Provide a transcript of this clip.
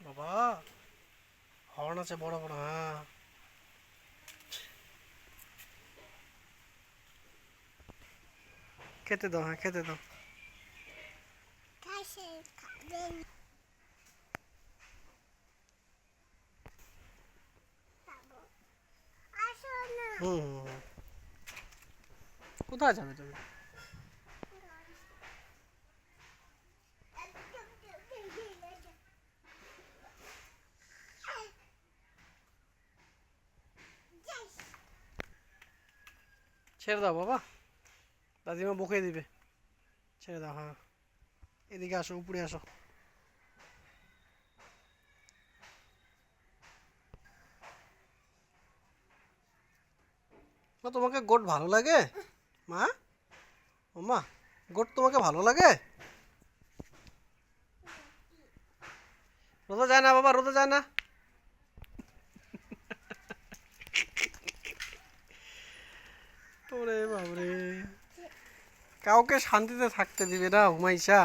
বাবা হর্ন আছে বড় বড় হ্যাঁ খেতে দাও হ্যাঁ খেতে দাও হুম কোথায় যাবে তুমি ছেড়ে দাও বাবা। দাদিমা বকে দিবে। ছেড়ে দাও হ্যাঁ। এদিকে আসো, উপরে আসো। মা, তোমাকে গোট ভালো লাগে? মা? মা, গোট তোমাকে ভালো লাগে? রোদে যায় না বাবা রোদে যায় না। ওরে বাবরে কাউকে শান্তিতে থাকতে দিবে না হুমাইশা